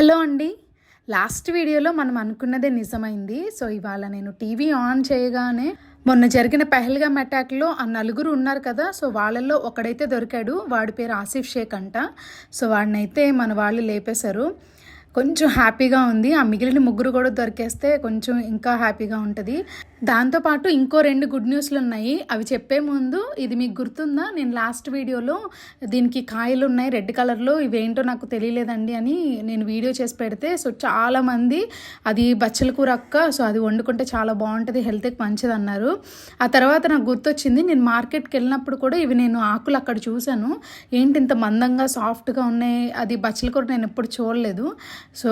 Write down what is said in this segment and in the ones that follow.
Hello అండి. Last వీడియోలో మనం అనుకున్నదే నిజమైంది. సో ఇవాళ నేను టీవీ ఆన్ చేయగానే మొన్న జరిగిన పెహల్గామ్ అటాక్లో ఆ నలుగురు ఉన్నారు కదా. సో వాళ్ళల్లో ఒకడైతే దొరికాడు. వాడి పేరు ఆసిఫ్ షేక్ అంట. సో వాడినైతే మన వాళ్ళు లేపేశారు. కొంచెం హ్యాపీగా ఉంది. ఆ మిగిలిన ముగ్గురు కూడా దొరికేస్తే కొంచెం ఇంకా హ్యాపీగా ఉంటుంది. దాంతోపాటు ఇంకో రెండు గుడ్ న్యూస్లు ఉన్నాయి. అవి చెప్పే ముందు ఇది మీకు గుర్తుందా? నేను లాస్ట్ వీడియోలో దీనికి కాయలు ఉన్నాయి రెడ్ కలర్లో. ఇవేంటో నాకు తెలియలేదండి అని నేను వీడియో చేసి పెడితే సో చాలామంది అది బచ్చల కూర అక్క సో అది వండుకుంటే చాలా బాగుంటుంది హెల్త్కి మంచిది అన్నారు ఆ తర్వాత నాకు గుర్తొచ్చింది నేను మార్కెట్కి వెళ్ళినప్పుడు కూడా ఇవి నేను ఆకులు అక్కడ చూశాను. ఏంటి ఇంత మందంగా సాఫ్ట్గా ఉన్నాయి అది బచ్చల కూర నేను ఎప్పుడు చూడలేదు. సో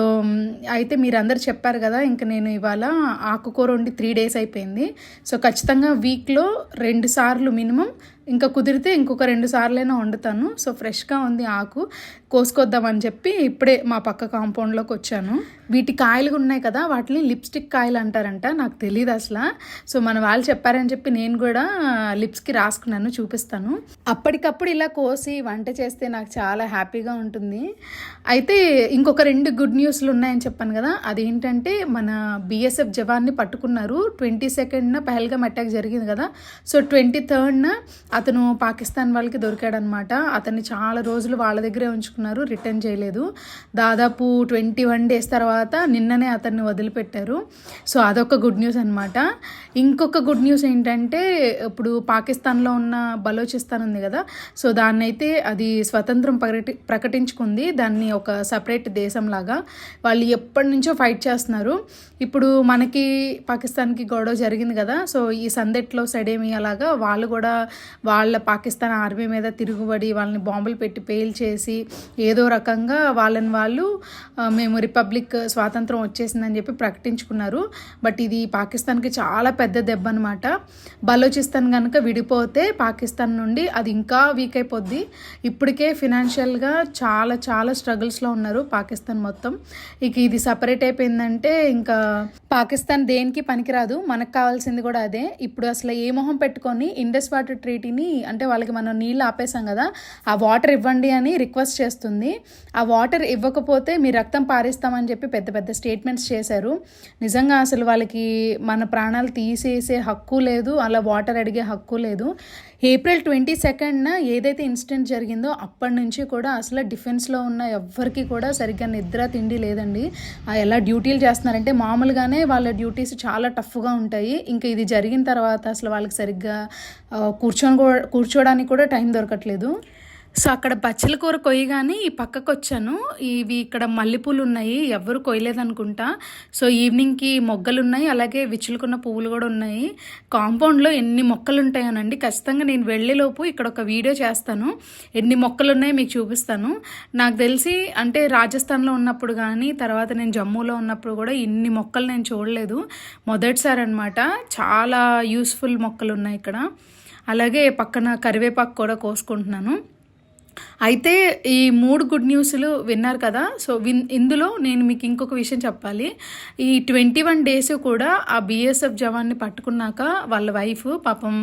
అయితే మీరందరు చెప్పారు కదా ఇంకా నేను ఇవాళ ఆకుకూర వండి త్రీ డేస్ అయిపోయింది. సో ఖచ్చితంగా వీక్లో రెండు సార్లు మినిమం ఇంకా కుదిరితే ఇంకొక రెండు సార్లైనా వండుతాను. సో ఫ్రెష్గా ఉంది ఆకు. కోసుకొద్దామని చెప్పి ఇప్పుడే మా పక్క కాంపౌండ్లోకి వచ్చాను. వీటి కాయలు ఉన్నాయి కదా వాటిని లిప్స్టిక్ కాయలు అంటారంట. నాకు తెలియదు అసలు. సో మన వాళ్ళు చెప్పారని చెప్పి నేను కూడా లిప్స్కి రాసుకున్నాను చూపిస్తాను. అప్పటికప్పుడు ఇలా కోసి వంట చేస్తే నాకు చాలా హ్యాపీగా ఉంటుంది. అయితే ఇంకొక రెండు గుడ్ న్యూస్లు ఉన్నాయని చెప్పాను కదా అదేంటంటే మన బీఎస్ఎఫ్ జవాన్ని పట్టుకున్నారు. ట్వంటీ సెకండ్న పహల్గా అటాక్ జరిగింది కదా. సో ట్వంటీ థర్డ్న అతను పాకిస్తాన్ వాళ్ళకి దొరికాడనమాట. అతన్ని చాలా రోజులు వాళ్ళ దగ్గరే ఉంచుకున్నారు రిటర్న్ చేయలేదు. దాదాపు ట్వంటీ వన్ డేస్ తర్వాత నిన్ననే అతన్ని వదిలిపెట్టారు. సో అదొక గుడ్ న్యూస్ అనమాట ఇంకొక గుడ్ న్యూస్ ఏంటంటే ఇప్పుడు పాకిస్తాన్లో ఉన్న బలోచిస్తాన్ ఉంది కదా సో దాన్ని అయితే అది స్వతంత్రం ప్రకటి ప్రకటించుకుంది. దాన్ని ఒక సపరేట్ దేశంలాగా వాళ్ళు ఎప్పటి నుంచో ఫైట్ చేస్తున్నారు. ఇప్పుడు మనకి పాకిస్తాన్కి గొడవ జరిగింది కదా సో ఈ సందెట్లో సడేమి అలాగా వాళ్ళు కూడా వాళ్ళ పాకిస్తాన్ ఆర్మీ మీద తిరుగుబడి వాళ్ళని బాంబులు పెట్టి పేల్చేసి ఏదో రకంగా వాళ్ళని వాళ్ళు మేము రిపబ్లిక్ స్వాతంత్రం వచ్చేసిందని చెప్పి ప్రకటించుకున్నారు. బట్ ఇది పాకిస్తాన్కి చాలా పెద్ద దెబ్బ అనమాట బలోచిస్తాన్ కనుక విడిపోతే పాకిస్తాన్ నుండి అది ఇంకా వీక్ అయిపోద్ది. ఇప్పటికే ఫినాన్షియల్గా చాలా చాలా స్ట్రగుల్స్లో ఉన్నారు పాకిస్తాన్ మొత్తం. ఇక ఇది సపరేట్ అయిపోయిందంటే ఇంకా పాకిస్తాన్ దేనికి పనికిరాదు. మనకు కావాల్సింది కూడా అదే. ఇప్పుడు అసలు ఏ మొహం పెట్టుకొని ఇండస్ వాటర్ ట్రీటీని అంటే వాళ్ళకి మనం నీళ్ళు ఆపేసాం కదా ఆ వాటర్ ఇవ్వండి అని రిక్వెస్ట్ చేస్తుంది. ఆ వాటర్ ఇవ్వకపోతే మీ రక్తం పారిస్తామని చెప్పి పెద్ద పెద్ద స్టేట్మెంట్స్ చేశారు. నిజంగా అసలు వాళ్ళకి మన ప్రాణాలు తీసేసే హక్కు లేదు అలా వాటర్ అడిగే హక్కు లేదు. ఏప్రిల్ ట్వంటీ సెకండ్న ఏదైతే ఇన్సిడెంట్ జరిగిందో అప్పటి నుంచి కూడా అసలు డిఫెన్స్లో ఉన్న ఎవ్వరికి కూడా సరిగ్గా నిద్ర తిండి లేదండి. ఎలా డ్యూటీలు చేస్తున్నారంటే మామూలుగానే వాళ్ళ డ్యూటీస్ చాలా టఫ్గా ఉంటాయి. ఇంకా ఇది జరిగిన తర్వాత అసలు వాళ్ళకి సరిగ్గా కూర్చొని కూడా కూర్చోడానికి కూడా టైం దొరకట్లేదు. సో అక్కడ బచ్చల కూర కొయ్యగానే ఈ పక్కకు వచ్చాను ఇవి ఇక్కడ మల్లెపూలు ఉన్నాయి ఎవరు కొయ్యలేదనుకుంటా. సో ఈవినింగ్కి మొగ్గలు ఉన్నాయి అలాగే విచ్చులుకున్న పువ్వులు కూడా ఉన్నాయి. కాంపౌండ్లో ఎన్ని మొక్కలు ఉంటాయోనండి ఖచ్చితంగా నేను వెళ్ళేలోపు ఇక్కడ ఒక వీడియో చేస్తాను. ఎన్ని మొక్కలు ఉన్నాయో మీకు చూపిస్తాను. నాకు తెలిసి అంటే రాజస్థాన్లో ఉన్నప్పుడు కానీ తర్వాత నేను జమ్మూలో ఉన్నప్పుడు కూడా ఇన్ని మొక్కలు నేను చూడలేదు. మొదటిసారి అనమాట చాలా యూస్ఫుల్ మొక్కలు ఉన్నాయి ఇక్కడ. అలాగే పక్కన కరివేపాకు కూడా కోసుకుంటున్నాను. అయితే ఈ మూడు గుడ్ న్యూస్లు విన్నారు కదా. సో విన్ ఇందులో నేను మీకు ఇంకొక విషయం చెప్పాలి. ఈ ట్వంటీ వన్ డేస్ కూడా ఆ బీఎస్ఎఫ్ జవాన్ని పట్టుకున్నాక వాళ్ళ వైఫ్ పాపం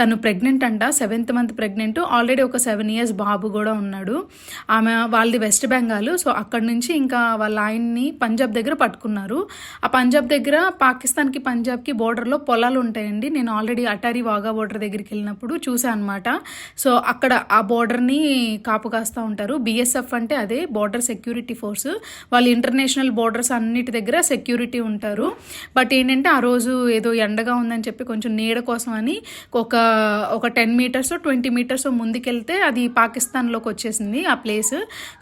తను ప్రెగ్నెంట్ అంట సెవెంత్ మంత్ ప్రెగ్నెంట్ ఆల్రెడీ ఒక సెవెన్ ఇయర్స్ బాబు కూడా ఉన్నాడు. ఆమె వాళ్ళది వెస్ట్ బెంగాల్ సో అక్కడి నుంచి ఇంకా వాళ్ళ ఆయన్ని పంజాబ్ దగ్గర పట్టుకున్నారు. ఆ పంజాబ్ దగ్గర పాకిస్తాన్కి పంజాబ్కి బోర్డర్లో పొలాలు ఉంటాయండి. నేను ఆల్రెడీ అటారీ వాగా బోర్డర్ దగ్గరికి వెళ్ళినప్పుడు చూసాను అనమాట సో అక్కడ ఆ బోర్డర్ని కాపు కాస్తూ ఉంటారు. బీఎస్ఎఫ్ అంటే అదే బోర్డర్ సెక్యూరిటీ ఫోర్స్ వాళ్ళు ఇంటర్నేషనల్ బోర్డర్స్ అన్నిటి దగ్గర సెక్యూరిటీ ఉంటారు. బట్ ఏంటంటే ఆ రోజు ఏదో ఎండగా ఉందని చెప్పి కొంచెం నీడ కోసం అని ఒక ఒక టెన్ మీటర్స్ ట్వంటీ మీటర్స్ ముందుకెళ్తే అది పాకిస్తాన్లోకి వచ్చేసింది ఆ ప్లేస్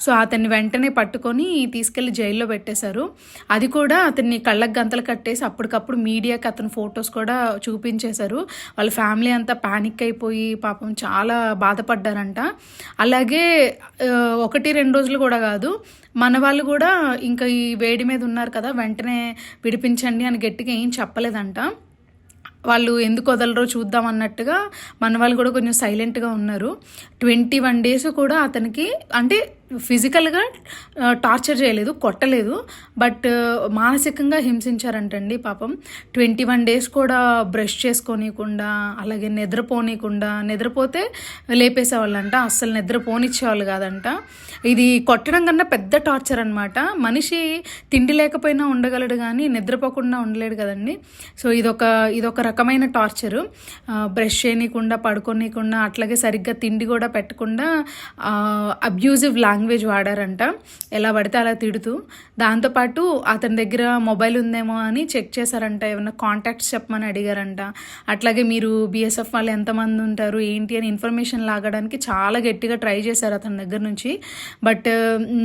సో అతన్ని వెంటనే పట్టుకొని తీసుకెళ్ళి జైల్లో పెట్టేశారు. అది కూడా అతన్ని కళ్ళకు గంతలు కట్టేసి అప్పటికప్పుడు మీడియాకి అతని ఫొటోస్ కూడా చూపించేశారు. వాళ్ళ ఫ్యామిలీ అంతా పానిక్ అయిపోయి పాపం చాలా బాధపడ్డారంట. అలాగే ఒకటి రెండు రోజులు కూడా కాదు. మన వాళ్ళు కూడా ఇంకా ఈ వేడి మీద ఉన్నారు కదా వెంటనే విడిపించండి అని గట్టిగా ఏం చెప్పలేదంట. వాళ్ళు ఎందుకు వదలరో చూద్దాం అన్నట్టుగా మన వాళ్ళు కూడా కొంచెం సైలెంట్గా ఉన్నారు. ట్వంటీ వన్ డేస్ కూడా అతనికి అంటే ఫిజికల్గా టార్చర్ చేయలేదు కొట్టలేదు. బట్ మానసికంగా హింసించారంటండి పాపం. ట్వంటీ వన్ డేస్ కూడా బ్రష్ చేసుకోనీయకుండా అలాగే నిద్రపోనీయకుండా నిద్రపోతే లేపేసేవాళ్ళంట. అస్సలు నిద్రపోనిచ్చేవాళ్ళు కాదంట. ఇది కొట్టడం కన్నా పెద్ద టార్చర్ అనమాట మనిషి తిండి లేకపోయినా ఉండగలడు కానీ నిద్రపోకుండా ఉండలేడు కదండి. సో ఇదొక ఇదొక రకమైన టార్చరు. బ్రష్ చేయనీయకుండా పడుకోనీయకుండా అట్లాగే సరిగ్గా తిండి కూడా పెట్టకుండా అబ్యూజివ్ లాంగ్వేజ్ లాంగ్వేజ్ వాడారంట. ఎలా పడితే అలా తిడుతూ. దాంతోపాటు అతని దగ్గర మొబైల్ ఉందేమో అని చెక్ చేశారంట. ఏమన్నా కాంటాక్ట్స్ చెప్పమని అడిగారంట. అట్లాగే మీరు బీఎస్ఎఫ్ వాళ్ళు ఎంతమంది ఉంటారు? ఏంటి అని ఇన్ఫర్మేషన్ లాగడానికి చాలా గట్టిగా ట్రై చేశారు అతని దగ్గర నుంచి. బట్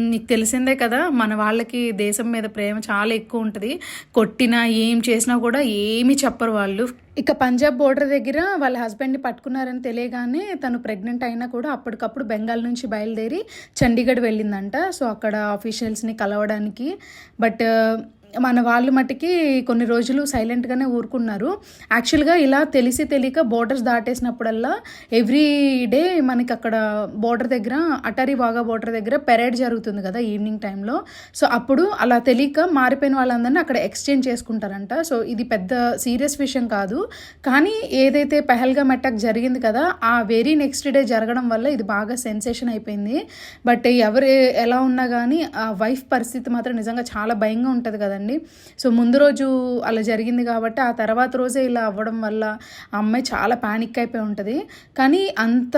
నీకు తెలిసిందే కదా మన వాళ్ళకి దేశం మీద ప్రేమ చాలా ఎక్కువ ఉంటుంది. కొట్టినా ఏం చేసినా కూడా ఏమీ చెప్పరు వాళ్ళు. ఇక పంజాబ్ బోర్డర్ దగ్గర వాళ్ళ హస్బెండ్ని పట్టుకున్నారని తెలియగానే తను ప్రెగ్నెంట్ అయినా కూడా అప్పటికప్పుడు బెంగాల్ నుంచి బయలుదేరి చండీగఢ్ వెళ్ళిందంట. సో అక్కడ ఆఫీషియల్స్ని కలవడానికి. బట్ మన వాళ్ళు మట్టుకి కొన్ని రోజులు సైలెంట్గానే ఊరుకున్నారు. యాక్చువల్గా ఇలా తెలిసి తెలియక బోర్డర్స్ దాటేసినప్పుడల్లా ఎవ్రీ డే మనకి అక్కడ బోర్డర్ దగ్గర అటరీ వాగా బోర్డర్ దగ్గర పెరేడ్ జరుగుతుంది కదా ఈవినింగ్ టైంలో సో అప్పుడు అలా తెలియక మారిపోయిన వాళ్ళందరినీ అక్కడ ఎక్స్చేంజ్ చేసుకుంటారంట. సో ఇది పెద్ద సీరియస్ విషయం కాదు. కానీ ఏదైతే పెహల్గా అటాక్ జరిగింది కదా ఆ వెరీ నెక్స్ట్ డే జరగడం వల్ల ఇది బాగా సెన్సేషన్ అయిపోయింది. బట్ ఎవరు ఎలా ఉన్నా కానీ ఆ వైఫ్ పరిస్థితి మాత్రం నిజంగా చాలా భయంగా ఉంటుంది కదండి. సో ముందు రోజు అలా జరిగింది కాబట్టి ఆ తర్వాత రోజే ఇలా అవ్వడం వల్ల ఆ అమ్మాయి చాలా ప్యానిక్ అయిపోయి ఉంటుంది. కానీ అంత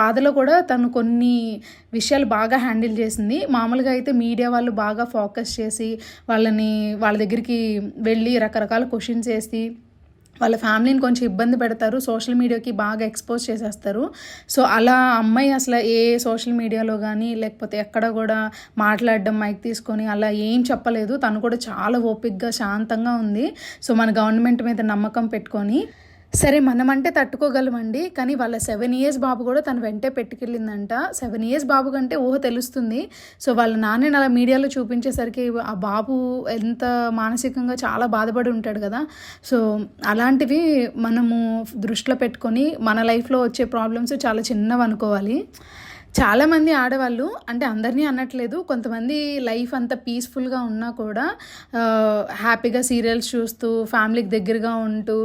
బాధలో కూడా తను కొన్ని విషయాలు బాగా హ్యాండిల్ చేసింది. మామూలుగా అయితే మీడియా వాళ్ళు బాగా ఫోకస్ చేసి వాళ్ళని వాళ్ళ దగ్గరికి వెళ్ళి రకరకాల క్వశ్చన్స్ వేసి వాళ్ళ ఫ్యామిలీని కొంచెం ఇబ్బంది పెడతారు సోషల్ మీడియాకి బాగా ఎక్స్పోజ్ చేసేస్తారు. సో అలా అమ్మాయి అసలు ఏ సోషల్ మీడియాలో కానీ లేకపోతే ఎక్కడ కూడా మాట్లాడడం మైక్ తీసుకొని అలా ఏం చెప్పలేదు. తను కూడా చాలా ఓపిక్గా శాంతంగా ఉంది. సో మన గవర్నమెంట్ మీద నమ్మకం పెట్టుకొని సరే మనమంటే తట్టుకోగలమండి. కానీ వాళ్ళ సెవెన్ ఇయర్స్ బాబు కూడా తను వెంటే పెట్టుకెళ్ళిందంట. సెవెన్ ఇయర్స్ బాబు కంటే ఊహ తెలుస్తుంది. సో వాళ్ళ నాన్నని అలా మీడియాలో చూపించేసరికి ఆ బాబు ఎంత మానసికంగా చాలా బాధపడి ఉంటాడు కదా. సో అలాంటివి మనము దృష్టిలో పెట్టుకొని మన లైఫ్లో వచ్చే ప్రాబ్లమ్స్ చాలా చిన్నవి అనుకోవాలి. చాలామంది ఆడవాళ్ళు అంటే అందరినీ అనట్లేదు కొంతమంది లైఫ్ అంత పీస్ఫుల్గా ఉన్నా కూడా హ్యాపీగా సీరియల్స్ చూస్తూ ఫ్యామిలీకి దగ్గరగా ఉంటూ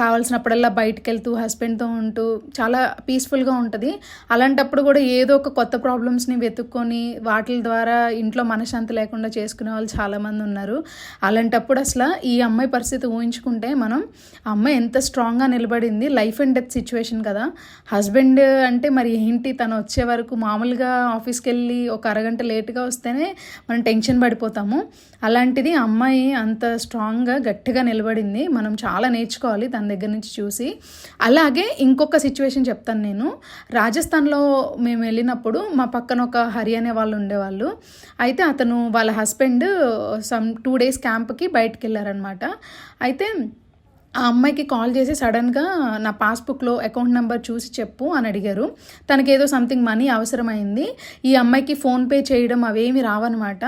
కావాల్సినప్పుడల్లా బయటకు వెళ్తూ హస్బెండ్తో ఉంటూ చాలా పీస్ఫుల్గా ఉంటుంది. అలాంటప్పుడు కూడా ఏదో ఒక కొత్త ప్రాబ్లమ్స్ని వెతుక్కొని వాటి ద్వారా ఇంట్లో మనశ్శాంతి లేకుండా చేసుకునే వాళ్ళు చాలామంది ఉన్నారు. అలాంటప్పుడు అసలు ఈ అమ్మాయి పరిస్థితి ఊహించుకుంటే మనం అమ్మాయి ఎంత స్ట్రాంగ్గా నిలబడింది లైఫ్ అండ్ డెత్ సిచ్యువేషన్ కదా. హస్బెండ్ అంటే మరి ఏంటి తను వచ్చి వచ్చే వరకు మామూలుగా ఆఫీస్కి వెళ్ళి ఒక అరగంట లేట్గా వస్తేనే మనం టెన్షన్ పడిపోతాము. అలాంటిది అమ్మాయి అంత స్ట్రాంగ్గా గట్టిగా నిలబడింది. మనం చాలా నేర్చుకోవాలి తన దగ్గర నుంచి చూసి. అలాగే ఇంకొక సిచ్యువేషన్ చెప్తాను నేను. రాజస్థాన్లో మేము వెళ్ళినప్పుడు మా పక్కన ఒక హరి అనే వాళ్ళు ఉండేవాళ్ళు. అయితే అతను వాళ్ళ హస్బెండ్ సమ్ టూ డేస్ క్యాంప్కి బయటకు వెళ్ళారనమాట అయితే ఆ అమ్మాయికి కాల్ చేసి సడన్గా నా పాస్బుక్లో అకౌంట్ నెంబర్ చూసి చెప్పు అని అడిగారు. తనకి ఏదో సంథింగ్ మనీ అవసరమైంది. ఈ అమ్మాయికి ఫోన్పే చేయడం అవేమి రావన్నమాట.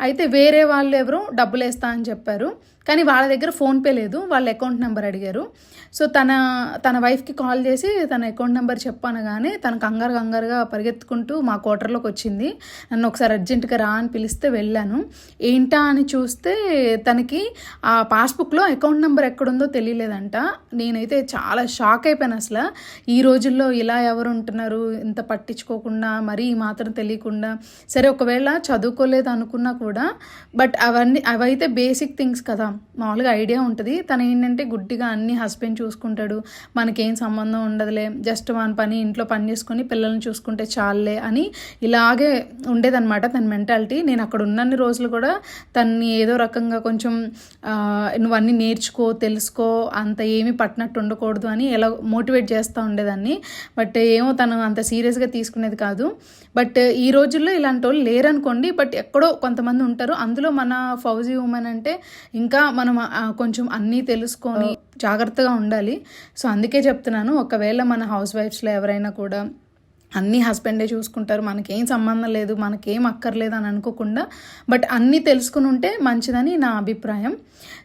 అయితే వేరే వాళ్ళు ఎవరో డబ్బులు వేస్తా అని చెప్పారు. కానీ వాళ్ళ దగ్గర ఫోన్పే లేదు వాళ్ళ అకౌంట్ నెంబర్ అడిగారు. సో తన తన వైఫ్కి కాల్ చేసి తన అకౌంట్ నెంబర్ చెప్పనగానే తన కంగారు కంగారుగా పరిగెత్తుకుంటూ మా క్వార్టర్లోకి వచ్చింది. నన్ను ఒకసారి అర్జెంటుగా రా అని పిలిస్తే వెళ్ళాను. ఏంటా అని చూస్తే తనకి ఆ పాస్బుక్లో అకౌంట్ నెంబర్ ఎక్కడుందో తెలియలేదంట. నేనైతే చాలా షాక్ అయిపోయాను అసలు. ఈ రోజుల్లో ఇలా ఎవరు ఉంటున్నారు? ఇంత పట్టించుకోకుండా మరీ మాత్రం తెలియకుండా. సరే ఒకవేళ చదువుకోలేదు అనుకున్నా కూడా బట్ అవన్నీ అవైతే బేసిక్ థింగ్స్ కదా. మామూలుగా ఐడియా ఉంటుంది. తను ఏంటంటే గుడ్డిగా అన్ని హస్బెండ్ చూసుకుంటాడు. మనకేం సంబంధం ఉండదులే. జస్ట్ మన పని ఇంట్లో పని చేసుకొని పిల్లల్ని చూసుకుంటే చాలులే అని ఇలాగే ఉండేదన్నమాట తన మెంటాలిటీ. నేను అక్కడ ఉన్నన్ని రోజులు కూడా తన్ని ఏదో రకంగా కొంచెం నువ్వన్నీ నేర్చుకో తెలుసుకో అంత ఏమీ పట్టినట్టు ఉండకూడదు అని ఎలా మోటివేట్ చేస్తూ ఉండేదాన్ని. బట్ ఏమో తను అంత సీరియస్గా తీసుకునేది కాదు. బట్ ఈ రోజుల్లో ఇలాంటి వాళ్ళు లేరనుకోండి. బట్ ఎక్కడో కొంతమంది ఉంటారు. అందులో మన ఫౌజీ ఉమెన్ అంటే ఇంకా మనం కొంచెం అన్నీ తెలుసుకొని జాగ్రత్తగా ఉండాలి. సో అందుకే చెప్తున్నాను ఒకవేళ మన హౌస్ వైఫ్స్లో ఎవరైనా కూడా అన్నీ హస్బెండే చూసుకుంటారు మనకేం సంబంధం లేదు మనకేం అక్కర్లేదు అని అనుకోకుండా బట్ అన్నీ తెలుసుకుని ఉంటే మంచిదని నా అభిప్రాయం.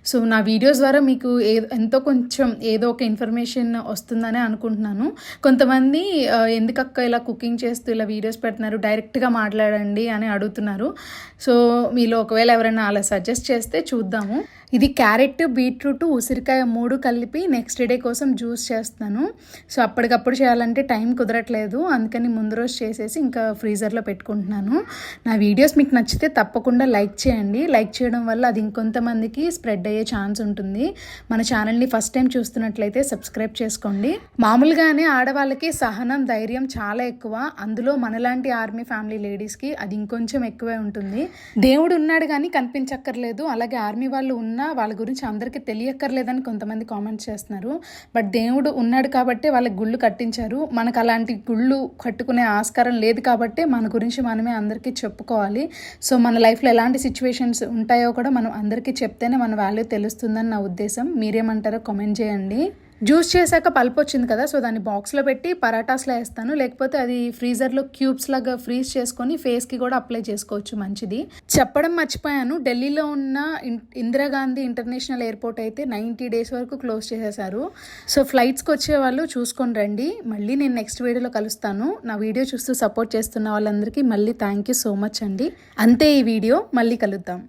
సో నా వీడియోస్ ద్వారా మీకు ఏ ఎంతో కొంచెం ఏదో ఒక ఇన్ఫర్మేషన్ వస్తుందని అనుకుంటున్నాను. కొంతమంది ఎందుకక్క ఇలా కుకింగ్ చేస్తూ ఇలా వీడియోస్ పెడుతున్నారు డైరెక్ట్గా మాట్లాడండి అని అడుగుతున్నారు. సో మీలో ఒకవేళ ఎవరైనా అలా సజెస్ట్ చేస్తే చూద్దాము. ఇది క్యారెట్ బీట్రూట్ ఉసిరికాయ మూడు కలిపి నెక్స్ట్ డే కోసం జ్యూస్ చేస్తాను సో అప్పటికప్పుడు చేయాలంటే టైం కుదరట్లేదు. అందుకని ముందు రోజు చేసేసి ఇంకా ఫ్రీజర్లో పెట్టుకుంటున్నాను. నా వీడియోస్ మీకు నచ్చితే తప్పకుండా లైక్ చేయండి. లైక్ చేయడం వల్ల అది ఇంకొంతమందికి స్ప్రెడ్ అయ్యే ఛాన్స్ ఉంటుంది. మన ఛానల్ని ఫస్ట్ టైం చూస్తున్నట్లయితే సబ్స్క్రైబ్ చేసుకోండి. మామూలుగానే ఆడవాళ్ళకి సహనం ధైర్యం చాలా ఎక్కువ. అందులో మనలాంటి ఆర్మీ ఫ్యామిలీ లేడీస్కి అది ఇంకొంచెం ఎక్కువే ఉంటుంది. దేవుడు ఉన్నాడు కానీ కనిపించక్కర్లేదు. అలాగే ఆర్మీ వాళ్ళు ఉన్న వాళ్ళ గురించి అందరికీ తెలియక్కర్లేదని కొంతమంది కామెంట్ చేస్తున్నారు. బట్ దేవుడు ఉన్నాడు కాబట్టి వాళ్ళకి గుళ్ళు కట్టించారు. మనకు అలాంటి గుళ్ళు కట్టుకునే ఆస్కారం లేదు కాబట్టే మన గురించి మనమే అందరికీ చెప్పుకోవాలి. సో మన లైఫ్లో ఎలాంటి సిచ్యువేషన్స్ ఉంటాయో కూడా మనం అందరికీ చెప్తేనే మన వాల్యూ తెలుస్తుందని నా ఉద్దేశం. మీరేమంటారో కామెంట్ చేయండి. జ్యూస్ చేశాక పల్ప్ వచ్చింది కదా సో దాన్ని బాక్స్లో పెట్టి పరాటాస్లో వేస్తాను. లేకపోతే అది ఫ్రీజర్లో క్యూబ్స్ లాగా ఫ్రీజ్ చేసుకొని ఫేస్కి కూడా అప్లై చేసుకోవచ్చు మంచిది. చెప్పడం మర్చిపోయాను. ఢిల్లీలో ఉన్న ఇందిరాగాంధీ ఇంటర్నేషనల్ ఎయిర్పోర్ట్ అయితే నైంటీ డేస్ వరకు క్లోజ్ చేసేసారు. సో ఫ్లైట్స్కి వచ్చే వాళ్ళు చూసుకొని రండి. మళ్ళీ నేను నెక్స్ట్ వీడియోలో కలుస్తాను. నా వీడియో చూస్తూ సపోర్ట్ చేస్తున్న వాళ్ళందరికీ మళ్ళీ థ్యాంక్ యూ సో మచ్ అండి. అంతే ఈ వీడియో. మళ్ళీ కలుద్దాం.